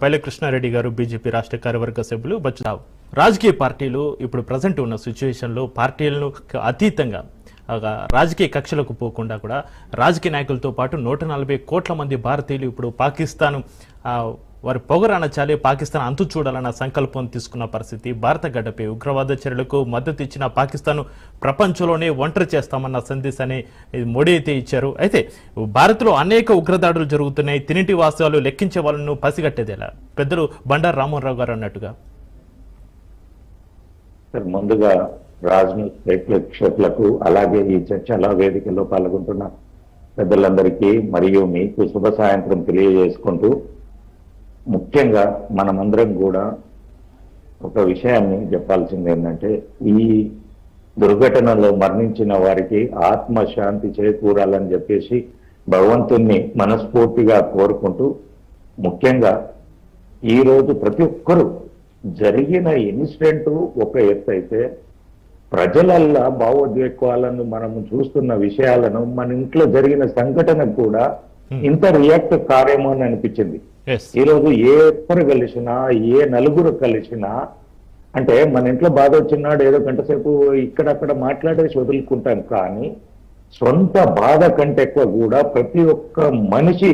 పల్లె కృష్ణారెడ్డి గారు బీజేపీ రాష్ట్ర కార్యవర్గ సభ్యులు బచ్చురావు రాజకీయ పార్టీలు ఇప్పుడు ప్రజెంట్ ఉన్న సిచ్యువేషన్లో పార్టీలను అతీతంగా రాజకీయ కక్షలకు పోకుండా కూడా రాజకీయ నాయకులతో పాటు నూట నలభై కోట్ల మంది భారతీయులు ఇప్పుడు పాకిస్తాన్ వారి పొగరు అనచాలి పాకిస్తాన్ అంతు చూడాలన్న సంకల్పం తీసుకున్న పరిస్థితి. భారత గడ్డపై ఉగ్రవాద చర్యలకు మద్దతు ఇచ్చిన పాకిస్తాన్ ప్రపంచంలోనే ఒంటరి చేస్తామన్న సందేశాన్ని మోడీ అయితే ఇచ్చారు. అయితే భారత్లో అనేక ఉగ్రదాడులు జరుగుతున్నాయి. తినిటి వాస్తవాలు లెక్కించే వాళ్ళను పసిగట్టేదేలా? పెద్దలు బండారు రామోహన్ గారు అన్నట్టుగా. ముందుగా రాజనీతి ప్రేక్షకులకు అలాగే ఈ చర్చల వేదికలో పాల్గొంటున్న పెద్దలందరికీ మరియు మీకు శుభ సాయంత్రం తెలియజేసుకుంటూ ముఖ్యంగా మనమందరం కూడా ఒక విషయాన్ని చెప్పాల్సింది ఏంటంటే ఈ దుర్ఘటనలో మరణించిన వారికి ఆత్మశాంతి చేకూరాలని చెప్పేసి భగవంతుణ్ణి మనస్ఫూర్తిగా కోరుకుంటూ ముఖ్యంగా ఈరోజు ప్రతి ఒక్కరూ జరిగిన ఇన్సిడెంట్ ఒక ఎత్తు అయితే ప్రజలల్లా భావోద్వేగాలను మనం చూస్తున్న విషయాలను మన ఇంట్లో జరిగిన సంఘటన కూడా ఇంత రియాక్ట్ కారేమో అని అనిపించింది. ఎస్ ఈ రోజు ఏ ఒక్కరు కలిసినా ఏ నలుగురు కలిసినా అంటే మన ఇంట్లో బాధ వచ్చినాడు ఏదో గంట సేపు ఇక్కడక్కడ మాట్లాడేసి వదులుకుంటాం కానీ సొంత బాధ కంటే ఎక్కువ కూడా ప్రతి ఒక్క మనిషి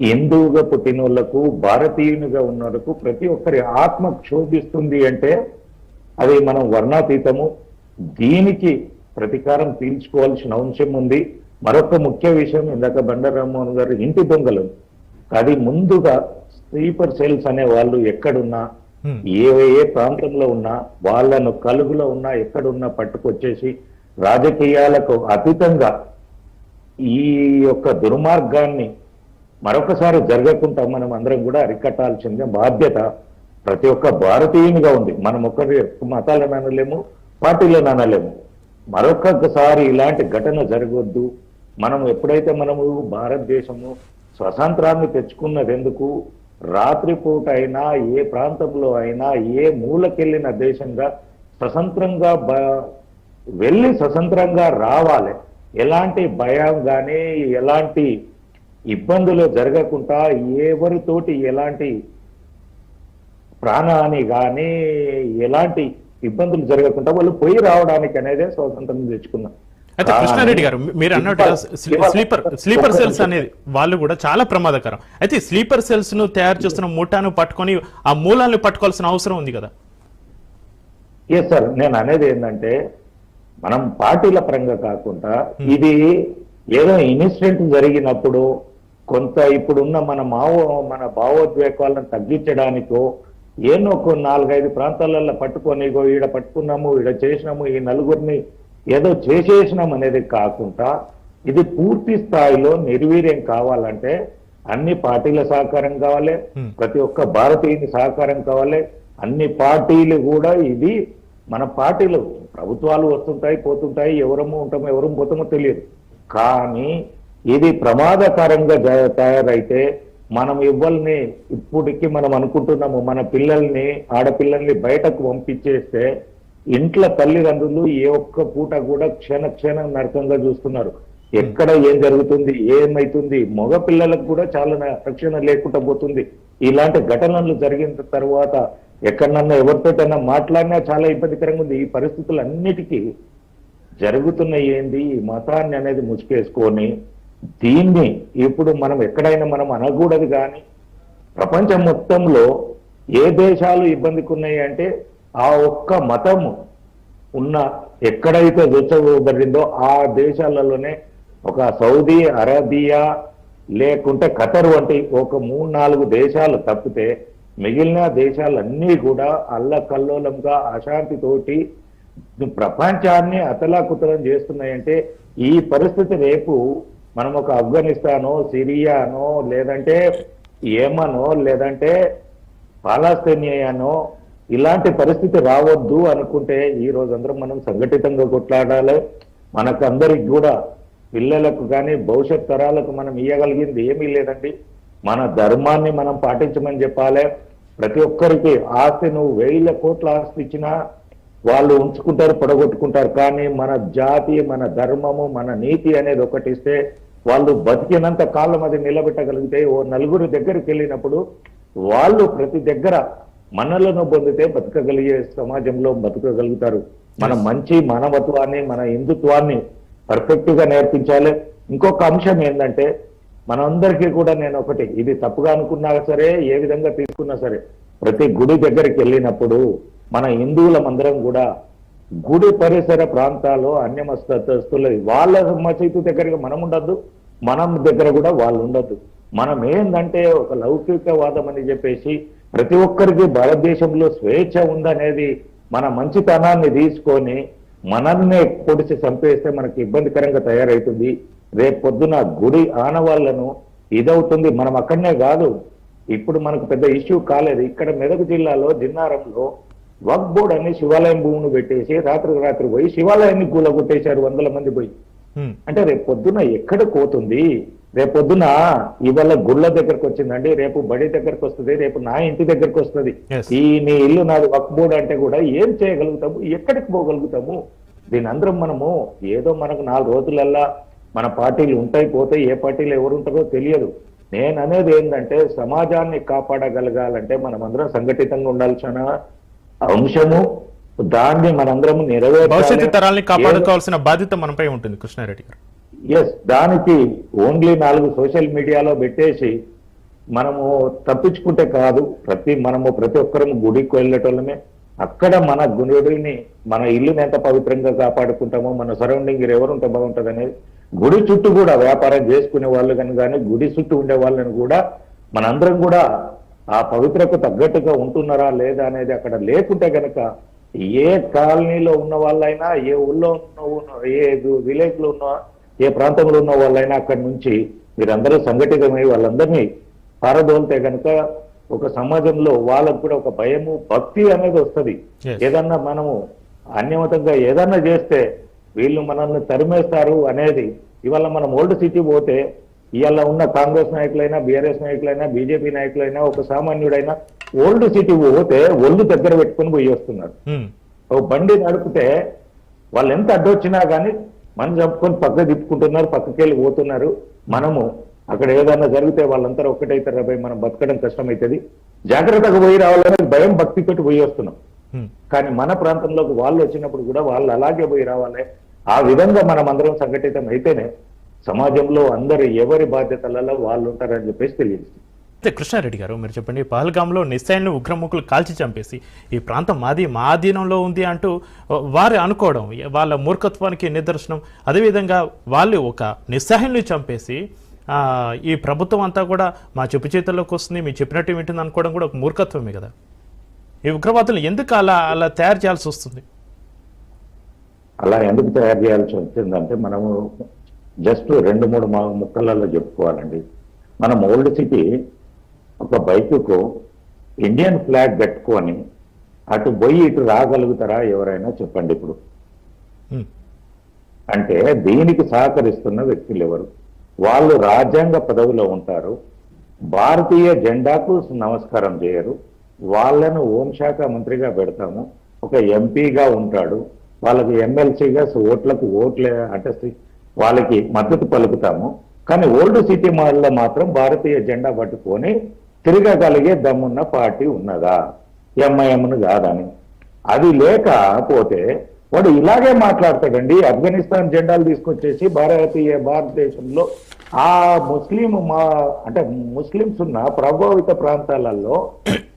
హిందువుగా పుట్టిన వాళ్ళకు భారతీయునిగా ఉన్న వాళ్ళకు ప్రతి ఒక్కరి ఆత్మ క్షోభిస్తుంది అంటే అది మనం వర్ణాతీతము. దీనికి ప్రతీకారం తీర్చుకోవాల్సిన అంశం ఉంది. మరొక ముఖ్య విషయం ఇందాక బండారు రామ్మోహన్ గారు ఇంటి దొంగలు అది ముందుగా స్లీపర్ సెల్స్ అనే వాళ్ళు ఎక్కడున్నా. ఏ ఏ ప్రాంతంలో ఉన్నా వాళ్ళను కలుగులో ఉన్నా ఎక్కడున్నా పట్టుకొచ్చేసి రాజకీయాలకు అతీతంగా ఈ యొక్క దుర్మార్గాన్ని మరొకసారి జరగకుండా మనం అందరం కూడా అరికట్టాల్సిన బాధ్యత ప్రతి ఒక్క భారతీయునిగా ఉంది. మనం ఒక్కరి మతాలను అనలేము పార్టీలను అనలేము మరొకసారి ఇలాంటి ఘటన జరగొద్దు. మనం ఎప్పుడైతే మనము భారతదేశము స్వతంత్రాన్ని తెచ్చుకున్నదెందుకు? రాత్రిపూట అయినా ఏ ప్రాంతంలో అయినా ఏ మూలకెళ్ళిన దేశంగా స్వతంత్రంగా వెళ్ళి స్వతంత్రంగా రావాలి. ఎలాంటి భయం కానీ ఎలాంటి ఇబ్బందులు జరగకుండా ఎవరితోటి ఎలాంటి ప్రాణహాని కానీ ఎలాంటి ఇబ్బందులు జరగకుండా వాళ్ళు పోయి రావడానికి అనేదే స్వాతంత్రం తెచ్చుకున్నాం అయితే కృష్ణారెడ్డి గారు మీరు అన్నట్టుగా స్లీ- స్లీపర్ స్లీపర్ సెల్స్ అనేది వాళ్ళు కూడా చాలా ప్రమాదకరం. అయితే స్లీపర్ సెల్స్ను తయారు చేస్తున్న ముఠాను పట్టుకొని ఆ మూలాలను పట్టుకోవాల్సిన అవసరం ఉంది కదా? ఎస్ సార్ నేను అనేది ఏంటంటే మనం పార్టీల పరంగా కాకుండా ఇది ఏదో ఇన్సిడెంట్ జరిగినప్పుడు కొంత ఇప్పుడున్న మన మావో మన భావోద్వేగాలను తగ్గించడానికో ఏనో కొన్ని నాలుగైదు ప్రాంతాలలో పట్టుకొని ఈడ పట్టుకున్నాము ఈడ చేసినాము ఈ నలుగురిని ఏదో చేసేసినాం అనేది కాకుండా ఇది పూర్తి స్థాయిలో నిర్వీర్యం కావాలంటే అన్ని పార్టీల సహకారం కావాలి. ప్రతి ఒక్క భారతీయుని సహకారం కావాలి. అన్ని పార్టీలు కూడా ఇది మన పార్టీలు. ప్రభుత్వాలు వస్తుంటాయి పోతుంటాయి ఎవరము ఉంటామో ఎవరు పోతామో తెలియదు. కానీ ఇది ప్రమాదకరంగా తయారైతే మనం ఇవ్వాలని ఇప్పటికి మనం అనుకుంటున్నాము. మన పిల్లల్ని ఆడపిల్లల్ని బయటకు పంపించేస్తే ఇంట్లో తల్లిదండ్రులు ఏ ఒక్క పూట కూడా క్షణ క్షణం నరకంగా చూస్తున్నారు. ఎక్కడ ఏం జరుగుతుంది ఏమైతుంది? మగ పిల్లలకు కూడా చాలా రక్షణ లేకుండా పోతుంది. ఇలాంటి ఘటనలు జరిగిన తర్వాత ఎక్కడన్నా ఎవరితోటైనా మాట్లాడినా చాలా ఇబ్బందికరంగా ఉంది. ఈ పరిస్థితులన్నిటికీ జరుగుతున్న ఏంది? ఈ మతాన్ని అనేది ముసుకేసుకొని దీన్ని ఇప్పుడు మనం ఎక్కడైనా మనం అనకూడదు కానీ ప్రపంచం మొత్తంలో ఏ దేశాలు ఇబ్బందికి ఉన్నాయి అంటే ఆ ఒక్క మతము ఉన్న ఎక్కడైతే రుచబడిందో ఆ దేశాలలోనే ఒక సౌదీ అరేబియా లేకుంటే ఖతర్ వంటి ఒక మూడు నాలుగు దేశాలు తప్పితే మిగిలిన దేశాలన్నీ కూడా అల్లకల్లోలంగా అశాంతితోటి ప్రపంచాన్ని అతలాకుతలం చేస్తున్నాయంటే ఈ పరిస్థితి రేపు మనం ఒక ఆఫ్ఘనిస్తానో సిరియానో లేదంటే ఏమనో లేదంటే పాలస్తీనియానో ఇలాంటి పరిస్థితి రావద్దు అనుకుంటే ఈ అందరం మనం సంఘటితంగా కొట్లాడాలి. మనకందరికి కూడా పిల్లలకు కానీ భవిష్యత్ తరాలకు మనం ఇవ్వగలిగింది ఏమీ లేదండి. మన ధర్మాన్ని మనం పాటించమని చెప్పాలి. ప్రతి ఒక్కరికి ఆస్తి నువ్వు వేల కోట్ల ఆస్తి ఇచ్చినా వాళ్ళు ఉంచుకుంటారు పొడగొట్టుకుంటారు. కానీ మన జాతి మన ధర్మము మన నీతి అనేది ఒకటి ఇస్తే వాళ్ళు బతికినంత కాలం అది నిలబెట్టగలిగితే ఓ నలుగురు దగ్గరికి వెళ్ళినప్పుడు వాళ్ళు ప్రతి దగ్గర మనలను పొందితే బతకగలిగే సమాజంలో బతకగలుగుతారు. మన మంచి మానవత్వాన్ని మన హిందుత్వాన్ని పర్ఫెక్ట్గా నేర్పించాలి. ఇంకొక అంశం ఏంటంటే మనందరికీ కూడా నేను ఒకటి ఇది తప్పుగా అనుకున్నా సరే ఏ విధంగా తీసుకున్నా సరే ప్రతి గుడి దగ్గరికి వెళ్ళినప్పుడు మన హిందువులమందరం కూడా గుడి పరిసర ప్రాంతాల్లో అన్యమస్తస్తులు వాళ్ళ మసీదు దగ్గర మనం ఉండద్దు మనం దగ్గర కూడా వాళ్ళు ఉండొద్దు. మనం ఏందంటే ఒక లౌకికవాదం అని చెప్పేసి ప్రతి ఒక్కరికి భారతదేశంలో స్వేచ్ఛ ఉందనేది మన మంచితనాన్ని తీసుకొని మనల్ని పొడిచి చంపేస్తే మనకి ఇబ్బందికరంగా తయారవుతుంది రేపు పొద్దున గుడి ఆనవాళ్ళను ఇదవుతుంది. మనం అక్కడనే కాదు. ఇప్పుడు మనకు పెద్ద ఇష్యూ కాలేదు. ఇక్కడ మెదక్ జిల్లాలో జిన్నారంలో వక్ బోర్డ్ అని శివాలయం భూమిని పెట్టేసి రాత్రికి రాత్రి పోయి శివాలయాన్ని కూలగొట్టేశారు వందల మంది పోయి. అంటే రేపు పొద్దున ఎక్కడ పోతుంది రేపు పొద్దున ఇవాళ గుళ్ళ దగ్గరకు వచ్చిందండి రేపు బడి దగ్గరకు వస్తుంది రేపు నా ఇంటి దగ్గరకు వస్తుంది. ఈ నీ ఇల్లు నాది వక్ బోర్డు అంటే కూడా ఏం చేయగలుగుతాము? ఎక్కడికి పోగలుగుతాము? దీని అందరం మనము ఏదో మనకు నాలుగు రోజులల్లా మన పార్టీలు ఉంటాయి పోతాయి ఏ పార్టీలు ఎవరు ఉంటారో తెలియదు. నేను అనేది ఏంటంటే సమాజాన్ని కాపాడగలగాలంటే మనం అందరం సంఘటితంగా ఉండాల్సిన అంశము దాన్ని మనందరం భవిష్యత్తు తరాల్ని నెరవేర్చాలి కాపాడుకోవాల్సిన బాధ్యత మనపై ఉంటుంది కృష్ణారెడ్డి గారు. ఎస్ దానికి ఓన్లీ నాలుగు సోషల్ మీడియాలో పెట్టేసి మనము తప్పించుకుంటే కాదు ప్రతి మనము ప్రతి ఒక్కరం గుడికి వెళ్ళేటోళ్ళమే. అక్కడ మన గుడిని మన ఇల్లుని ఎంత పవిత్రంగా కాపాడుకుంటామో మన సరౌండింగ్ ఎవరుంటే బాగుంటుంది అనేది. గుడి చుట్టూ కూడా వ్యాపారం చేసుకునే వాళ్ళు కానీ కానీ గుడి చుట్టూ ఉండే వాళ్ళని కూడా మనందరం కూడా ఆ పవిత్రకు తగ్గట్టుగా ఉంటున్నారా లేదా అనేది అక్కడ లేకుంటే కనుక ఏ కాలనీలో ఉన్న వాళ్ళైనా ఏ ఊళ్ళో ఉన్న ఉన్న- ఏ విలేజ్లో ఉన్న ఏ ప్రాంతంలో ఉన్న వాళ్ళైనా అక్కడి నుంచి మీరందరూ సంఘటితమై వాళ్ళందరినీ పారదోలితే గనక ఒక సమాజంలో వాళ్ళకు కూడా ఒక భయము భక్తి అనేది వస్తది. ఏదన్నా మనము అన్యమతంగా ఏదన్నా చేస్తే వీళ్ళు మనల్ని తరిమేస్తారు అనేది ఇవాళ మనం ఓల్డ్ సిటీ పోతే ఇవాళ ఉన్న కాంగ్రెస్ నాయకులైనా బీఆర్ఎస్ నాయకులైనా బీజేపీ నాయకులైనా ఒక సామాన్యుడైనా ఓల్డ్ సిటీ పోతే ఒళ్ళు దగ్గర పెట్టుకొని పోయి వస్తున్నారు. ఓ బండి నడిపితే వాళ్ళు ఎంత అడ్డొచ్చినా కానీ మనం చంపుకొని పక్క తిప్పుకుంటున్నారు పక్కకి వెళ్ళి పోతున్నారు. మనము అక్కడ ఏదైనా జరిగితే వాళ్ళంతా ఒక్కటైతారు రాబోయ్ మనం బతకడం కష్టమవుతుంది జాగ్రత్తగా పోయి రావాలనే భయం భక్తితోటి పోయి వస్తున్నాం. కానీ మన ప్రాంతంలోకి వాళ్ళు వచ్చినప్పుడు కూడా వాళ్ళు అలాగే పోయి రావాలి. ఆ విధంగా మనం అందరం సంఘటితం అయితేనే సమాజంలో అందరు ఎవరి బాధ్యతలలో వాళ్ళు ఉంటారని చెప్పేసి తెలియదు అయితే కృష్ణారెడ్డి గారు. మీరు చెప్పండి పహల్గాంలో నిస్సాయిలను ఉగ్రముఖులు కాల్చి చంపేసి ఈ ప్రాంతం మాది మా ఆధీనంలో ఉంది అంటూ వారు అనుకోవడం వాళ్ళ మూర్ఖత్వానికి నిదర్శనం. అదేవిధంగా వాళ్ళు ఒక నిస్సహాయుల్ని చంపేసి ఈ ప్రభుత్వం అంతా కూడా మా చెప్పు చేతుల్లోకి వస్తుంది మీరు చెప్పినట్టు వింటుంది అనుకోవడం కూడా ఒక మూర్ఖత్వమే కదా. ఈ ఉగ్రవాదులు ఎందుకు అలా అలా తయారు చేయాల్సి వస్తుంది? అలా ఎందుకు తయారు చేయాల్సి వచ్చిందంటే మనము జస్ట్ రెండు మూడు మా ముక్కలలో చెప్పుకోవాలండి. మనం ఓల్డ్ సిటీ ఒక బైకుకు ఇండియన్ ఫ్లాగ్ కట్టుకొని అటు పోయి ఇటు రాగలుగుతారా ఎవరైనా చెప్పండి ఇప్పుడు. అంటే దీనికి సహకరిస్తున్న వ్యక్తులు ఎవరు? వాళ్ళు రాజ్యాంగ పదవిలో ఉంటారు. భారతీయ జెండాకు నమస్కారం చేయరు. వాళ్ళను హోంశాఖ మంత్రిగా పెడతాము. ఒక ఎంపీగా ఉంటాడు. వాళ్ళకి ఎమ్మెల్సీగా ఓట్లకు ఓట్లే అంటే వాళ్ళకి మద్దతు పలుకుతాము. కానీ ఓల్డ్ సిటీ మాల్లో మాత్రం భారతీయ జెండా పట్టుకొని తిరగగలిగే దమ్మున్న పార్టీ ఉన్నదా? ఎంఐఎంను కాదని. అది లేకపోతే వాడు ఇలాగే మాట్లాడతాడండి. ఆఫ్ఘనిస్తాన్ జెండాలు తీసుకొచ్చేసి భారతీయ భారతదేశంలో ఆ ముస్లిం మా అంటే ముస్లింస్ ఉన్న ప్రభావిత ప్రాంతాలలో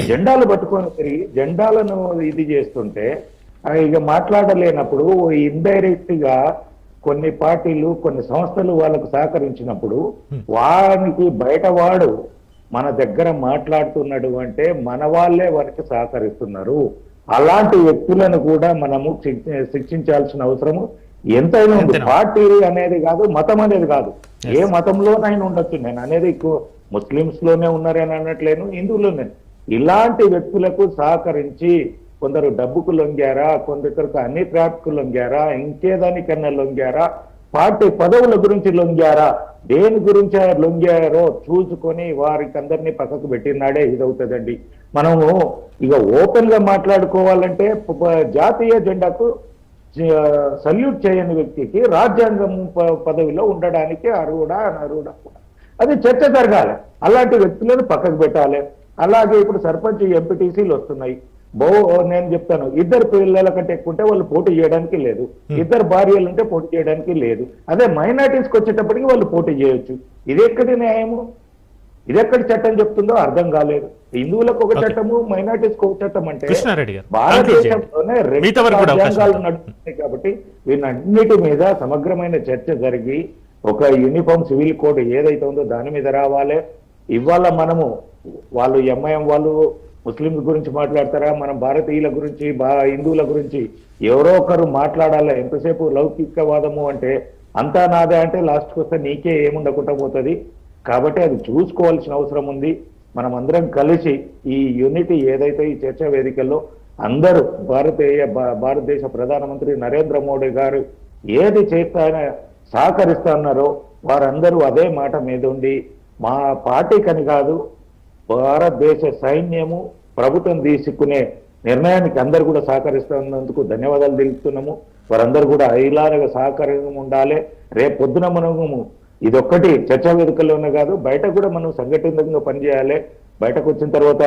జెండాలు పట్టుకొని తిరిగి జెండాలను ఇది చేస్తుంటే ఇక మాట్లాడలేనప్పుడు ఇండైరెక్ట్గా కొన్ని పార్టీలు కొన్ని సంస్థలు వాళ్ళకు సహకరించినప్పుడు వానికి బయటవాడు మన దగ్గర మాట్లాడుతున్నాడు అంటే మన వాళ్ళే వారికి సహకరిస్తున్నారు. అలాంటి వ్యక్తులను కూడా మనము శిక్ష- శిక్షించాల్సిన అవసరము ఎంతైనా ఉంది. పార్టీ అనేది కాదు మతం అనేది కాదు. ఏ మతంలోనైనా ఉండొచ్చు. నేను అనేది ముస్లింస్లోనే ఉన్నారని అనట్లేను హిందువులోనే ఇలాంటి వ్యక్తులకు సహకరించి కొందరు డబ్బుకు లొంగారా కొందరికి అన్ని ట్రాప్కు లొంగారా ఇంకేదానికన్నా లొంగారా పార్టీ పదవుల గురించి లొంగారా? దేని గురించి లొంగారో చూసుకొని వారికి అందరినీ పక్కకు పెట్టినాడే ఇదవుతుందండి. మనము ఇక ఓపెన్గా మాట్లాడుకోవాలంటే జాతీయ జెండాకు సల్యూట్ చేయని వ్యక్తికి రాజ్యాంగం ప- పదవిలో ఉండడానికి అర్హుడా అనర్హుడా? అది చర్చ జరగాలి. అలాంటి వ్యక్తులను పక్కకు పెట్టాలి. అలాగే ఇప్పుడు సర్పంచ్ ఎంపీటీసీలు వస్తున్నాయి. బో నేను చెప్తాను. ఇద్దరు పిల్లల కంటే ఎక్కువ ఉంటే వాళ్ళు పోటీ చేయడానికి లేదు. ఇద్దరు భార్యలు ఉంటే పోటీ చేయడానికి లేదు. అదే మైనార్టీస్కి వచ్చేటప్పటికి వాళ్ళు పోటీ చేయొచ్చు. ఇది ఎక్కడి న్యాయము? ఇది ఎక్కడి చట్టం చెప్తుందో అర్థం కాలేదు. హిందువులకు ఒక. చట్టము మైనార్టీస్కి ఒక చట్టం అంటే. భారతదేశంలోనే రెండు రాజ్యాంగాలు. నడుస్తున్నాయి కాబట్టి వీటన్నిటి మీద సమగ్రమైన చర్చ జరిగి ఒక యూనిఫామ్ సివిల్ కోడ్ ఏదైతే ఉందో దాని మీద రావాలి. ఇవాళ మనము వాళ్ళు ఎంఐఎం వాళ్ళు ముస్లింల గురించి మాట్లాడతారా? మనం భారతీయుల గురించి బా హిందువుల గురించి ఎవరో ఒకరు మాట్లాడాలా? ఎంతసేపు లౌకికవాదము అంటే అంతా నాదే అంటే లాస్ట్కి వస్తే నీకే ఏముండకుండా పోతుంది. కాబట్టి అది చూసుకోవాల్సిన అవసరం ఉంది. మనం అందరం కలిసి ఈ యూనిటీ ఏదైతే ఈ చర్చా వేదికల్లో అందరూ భారతీయ భా- భారతదేశ ప్రధానమంత్రి నరేంద్ర మోడీ గారు ఏది చేస్తాన సహకరిస్తున్నారో వారందరూ అదే మాట మీద ఉండి మా పార్టీకని కాదు భారతదేశ సైన్యము ప్రభుత్వం తీసుకునే నిర్ణయానికి అందరు కూడా సహకరిస్తున్నందుకు ధన్యవాదాలు తెలుపుతున్నాము. వారందరూ కూడా ఐలారగా సహకారంగా ఉండాలి. రేపు పొద్దున మనము ఇదొక్కటి చర్చా వేదికల్లోనే కాదు బయట కూడా మనం సంఘటితంగా పనిచేయాలి. బయటకు వచ్చిన తర్వాత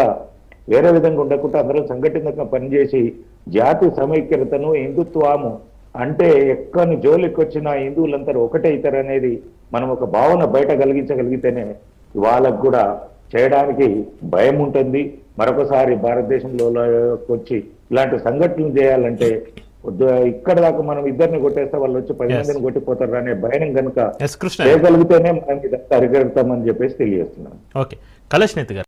వేరే విధంగా ఉండకుండా అందరం సంఘటితంగా పనిచేసి జాతి సమైక్యతను హిందుత్వము అంటే ఎక్కని జోలికి వచ్చిన హిందువులందరూ ఒకటే అవుతారు అనేది మనం ఒక భావన బయట కలిగించగలిగితేనే వాళ్ళకు కూడా చేయడానికి భయం ఉంటుంది. మరొకసారి భారతదేశంలో వచ్చి ఇలాంటి సంఘటనలు చేయాలంటే ఇక్కడ దాకా మనం ఇద్దరిని కొట్టేస్తే వాళ్ళు వచ్చి పది. మందిని కొట్టిపోతారు అనే భయం కనుక చేయగలిగితేనే మనం ఇదంతా అరిగడతామని చెప్పేసి తెలియజేస్తున్నాం ఓకే గారు.